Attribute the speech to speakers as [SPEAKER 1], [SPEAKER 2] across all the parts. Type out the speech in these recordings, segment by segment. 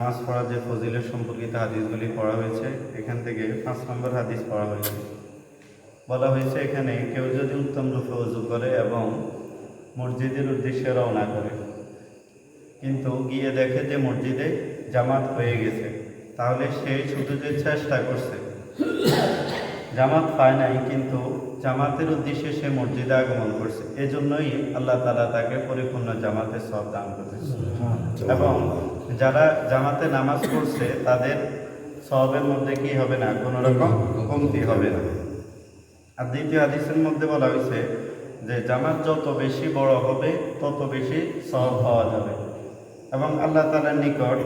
[SPEAKER 1] নামাজ পড়ার যে ফজিলের সম্পর্কিত হাদিসগুলি পড়া হয়েছে এখান থেকে পাঁচ নম্বর হাদিস পড়া হয়েছে। বলা হয়েছে এখানে কেউ যদি উত্তম রূপে উজু করে এবং মসজিদের উদ্দেশ্যে রওনা করে কিন্তু গিয়ে দেখে যে মসজিদে জামাত হয়ে গেছে তাহলে সে শুধু যে চেষ্টা করছে জামাত পায় নাই কিন্তু জামাতের উদ্দেশ্যে সে মসজিদে আগমন করছে। এজন্যই আল্লাহ তালা তাকে পরিপূর্ণ জামাতের সব দান করেছে। এবং যারা জামাতে নামাজ পড়ছে, তাদের সবের মধ্যে কি হবে না? কোনো রকম কমতি হবে না। আর দ্বিতীয় হাদিসের মধ্যে বলা হয়েছে যে, জামাত যত বেশি বড় হবে, তত বেশি সব হওয়া যাবে। এবং আল্লাহ তালার নিকট,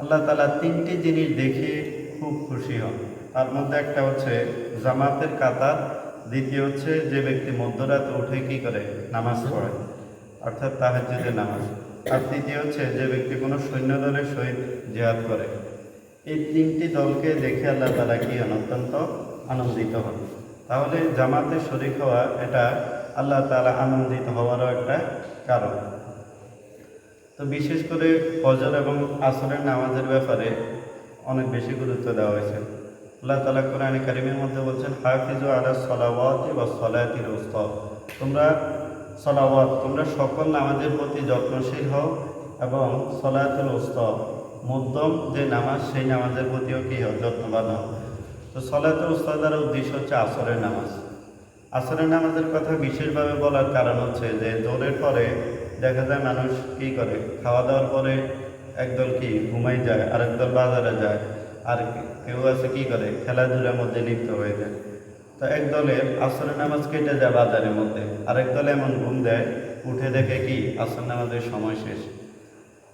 [SPEAKER 1] আল্লাহ তালা তিনটি জিনিস দেখে খুব খুশি হন। তার মধ্যে একটা হচ্ছে জামাতের কাতার, দ্বিতীয় হচ্ছে যে ব্যক্তি মধ্যরাতে উঠে কি করে? নামাজ পড়ে, অর্থাৎ তাহাজ্জুদের নামাজ। আর তৃতীয় হচ্ছে যে ব্যক্তি কোনো সৈন্য দলের সহিত জেহাদ করে। এই তিনটি দলকে দেখে আল্লাহ তালা কি অত্যন্ত আনন্দিত হন। তাহলে জামাতে শরিক হওয়া এটা আল্লাহ তালা আনন্দিত হওয়ারও একটা কারণ। তো বিশেষ করে ফজর এবং আসরের নামাজের ব্যাপারে অনেক বেশি গুরুত্ব দেওয়া হয়েছে। আল্লাহ তালা কোরআন কারিমের মধ্যে বলছেন, হাফিজু আলা সলাওয়াতি বা সলায়াতির উস্তব তোমরা সলাওয়াত। তোমরা সকল নামাজের প্রতি যত্নশীল হও এবং সলায়াতুল উস্তব মধ্যম যে নামাজ, সেই নামাজের প্রতিও কি হও যত্নবান হও। তো সলায়াতুল দ্বারা উদ্দেশ্য হচ্ছে আসরের নামাজ। আসরের নামাজের কথা বিশেষভাবে বলার কারণ হচ্ছে যে জোরের পরে দেখা যায় মানুষ কি করে? খাওয়া দাওয়ার পরে একদল কি ঘুমাই যায় আরেক দল বাজারে যায়। আর কেউ আছে কি করে? খেলাধুলার মধ্যে লিপ্ত হয়ে যায়। তো এক দলের আসরের নামাজ কেটে যায় বাজারের মধ্যে। আরেক দল এমন ঘুম দেয়, উঠে দেখে কি আসর নামাজের সময় শেষ।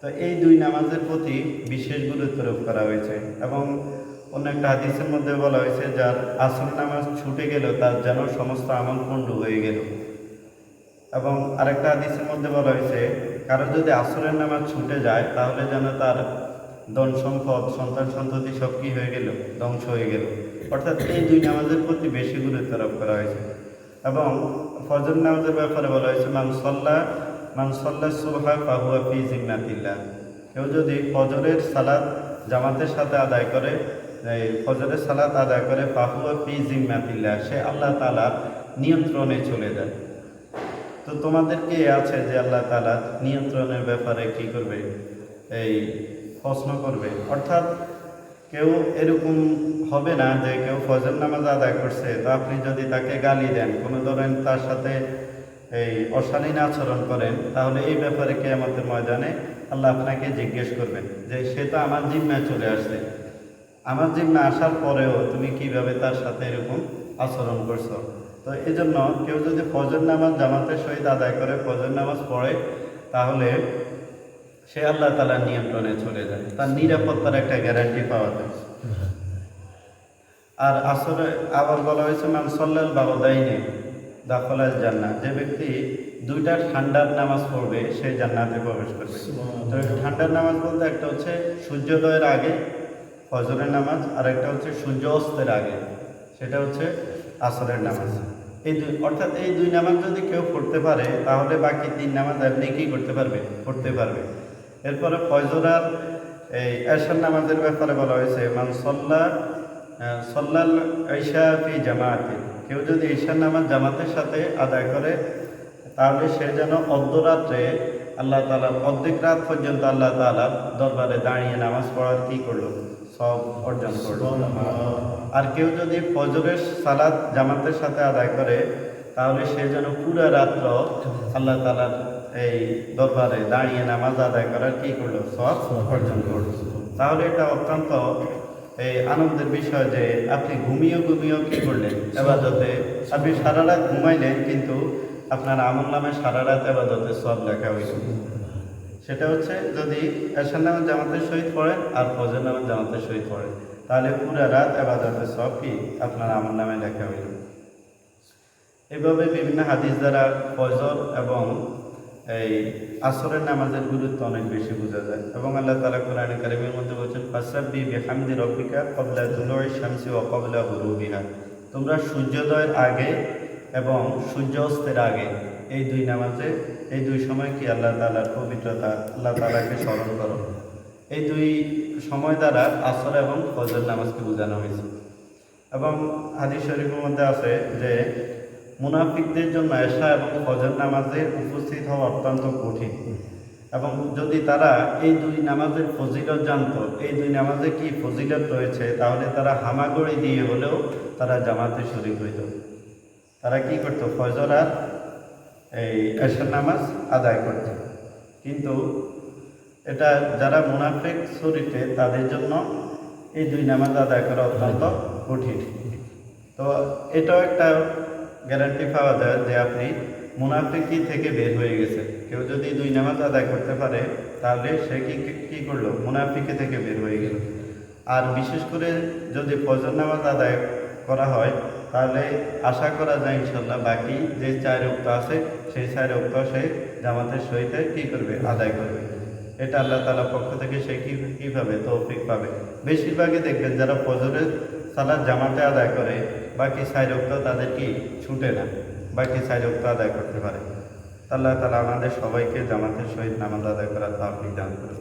[SPEAKER 1] তো এই দুই নামাজের প্রতি বিশেষ গুরুত্ব আরোপ করা হয়েছে এবং অন্য একটা হাদিসের মধ্যে বলা হয়েছে, যার আসর নামাজ ছুটে গেল তার যেন সমস্ত আমল পণ্ড হয়ে গেল। এবং আরেকটা হাদিসের মধ্যে বলা হয়েছে, কারও যদি আসরের নামাজ ছুটে যায়, তাহলে যেন তার ধন সম্পদ, সন্তান সন্ততি সব কি হয়ে গেল? ধ্বংস হয়ে গেল। অর্থাৎ এই দুই নামাজের প্রতি বেশি গুরুত্ব আরোপ করা হয়েছে। এবং ফজর নামাজের ব্যাপারে বলা হয়েছে মানসল্লা মানসল্লা সুবহা পাহুয়া ফি জিম্মাতিল্লাহ কেউ যদি ফজরের সালাদ জামাতের সাথে আদায় করে, এই ফজরের সালাত আদায় করে পাহুয়া ফি জিম্মাতিল্লাহ সে আল্লাহ তালার নিয়ন্ত্রণে চলে যায়। তো তোমাদেরকে আছে যে আল্লাহ তালা নিয়ন্ত্রণের ব্যাপারে কি করবে? এই প্রশ্ন করবে। অর্থাৎ কেউ এরকম হবে না যে কেউ ফজর নামাজ আদায় করছে। তো আপনি যদি তাকে গালি দেন, কোনো ধরেন তার সাথে এই অশালীন আচরণ করেন, তাহলে এই ব্যাপারে কে আমাদের ময়দানে আল্লাহ আপনাকে জিজ্ঞেস করবেন যে, সে তো আমার জিম্মায় চলে আসছে। আমার জিম্মা আসার পরেও তুমি কীভাবে তার সাথে এরকম আচরণ করছ? তো এই জন্য কেউ যদি ফজর নামাজ জামাতের সহিত আদায় করে, ফজর নামাজ পড়ে, তাহলে সে আল্লাহ তালার নিয়ন্ত্রণে চলে যায়। তার নিরাপত্তার একটা গ্যারান্টি পাওয়া যায়। আর আসলে আবার বলা হয়েছে ম্যাম সল্লাল বাবদাইনে দাখলাল জান্নাত যে ব্যক্তি দুইটা ঠান্ডার নামাজ পড়বে সে জান্নাতে প্রবেশ করবে। তো ঠান্ডার নামাজ বলতে একটা হচ্ছে সূর্যোদয়ের আগে ফজরের নামাজ আর একটা হচ্ছে সূর্য অস্তের আগে। সেটা হচ্ছে আসরের নামাজ। এই দুই অর্থাৎ এই দুই নামাজ যদি কেউ পড়তে পারে তাহলে বাকি তিন নামাজ এমনি কি করতে পারবে পড়তে পারবে এরপরে ফজর আর এই এশার নামাজের ব্যাপারে বলা হয়েছে মান সল্লা সল্লাল ঈশা ফি জামাতে কেউ যদি ঈশার নামাজ জামাতের সাথে আদায় করে তাহলে সে যেন অর্ধরাত্রে আল্লাহ তালা অর্ধেক রাত পর্যন্ত আল্লাহ তালা দরবারে দাঁড়িয়ে নামাজ পড়ার কী করল? সব অর্জন করল। আর কেউ যদি ফজরের সালাদ জামাতের সাথে আদায় করে তাহলে সে যেন পুরো রাত্র আল্লাহ তালার এই দরবারে দাঁড়িয়ে নামাজ আদায় করার কি করল? সব অর্জন করল। তাহলে এটা অত্যন্ত এই আনন্দের বিষয় যে আপনি ঘুমিয়েও ঘুমিয়েও কি করলেন? এবাদতে আপনি সারা রাত ঘুমাইলেন, কিন্তু আপনার আমল নামে সারা রাত এবাদতে সব লেখা হয়েছে সেটা হচ্ছে যদি এশার নামাজ জামাতের সহিত পড়েন আর ফজর নামাজ জামাতের সহিত পড়েন, তাহলে পুরো রাত এবাদতের সব কি আপনার আমল নামে লেখা হইল। এভাবে বিভিন্ন হাদিস দ্বারা ফজর এবং এই আসরের নামাজের গুরুত্ব অনেক বেশি বোঝা যায়। এবং আল্লাহ তালা কোরআন কারিমের মধ্যে বলছেন, ফাসাব্বি বিহামদি রব্বিকা কবলা দুলয় শামসি ও কবলা হুরুবিহা তোমরা সূর্যোদয়ের আগে এবং সূর্য অস্তের আগে এই দুই নামাজে, এই দুই সময় কি আল্লাহ তালার পবিত্রতা, আল্লাহ তালাকে স্মরণ করো? এই দুই সময় দ্বারা আসর এবং ফজর নামাজকে বোঝানো হয়েছে। এবং হাদিস শরীফের মধ্যে আছে যে মুনাফিকদের জন্য এশা এবং ফজর নামাজে উপস্থিত হওয়া অত্যন্ত কঠিন। এবং যদি তারা এই দুই নামাজের ফজিলত জানত, এই দুই নামাজে কি ফজিলত রয়েছে, তাহলে তারা হামাগড়ি দিয়ে হলেও তারা জামাতে শরীক হইত। তারা কি করত? ফজর আর এই এশার নামাজ আদায় করত। কিন্তু এটা যারা মুনাফিক শরীফে, তাদের জন্য এই দুই নামাজ আদায় করা অত্যন্ত কঠিন। তো এটাও একটা গ্যারান্টি পাওয়া যায় যে আপনি মুনাফিকি থেকে বের হয়ে গেছে কেউ যদি দুই নামাজ আদায় করতে পারে, তাহলে সে কি কি করল? মুনাফিকি থেকে বের হয়ে গেল। আর বিশেষ করে যদি ফজর নামাজ আদায় করা হয়, তাহলে আশা করা যায় ইনশাল্লাহ বাকি যে চার উক্ত আছে, সেই চার উক্ত সে জামাতের সহিতে কি করবে? আদায় করবে। এটা আল্লাহ তালার পক্ষ থেকে সে কি, কীভাবে তৌফিক পাবে? বেশিরভাগই দেখবেন যারা ফজরের সালাদ জামাতে আদায় করে, বাকি তাদেরকে তাদের কি ছুটে না, বাকি সাইড উক্ত আদায় করতে পারে। আল্লাহ তালা আমাদের সবাইকে জামাতের সহিত নামাজ আদায় করার তৌফিক দান করে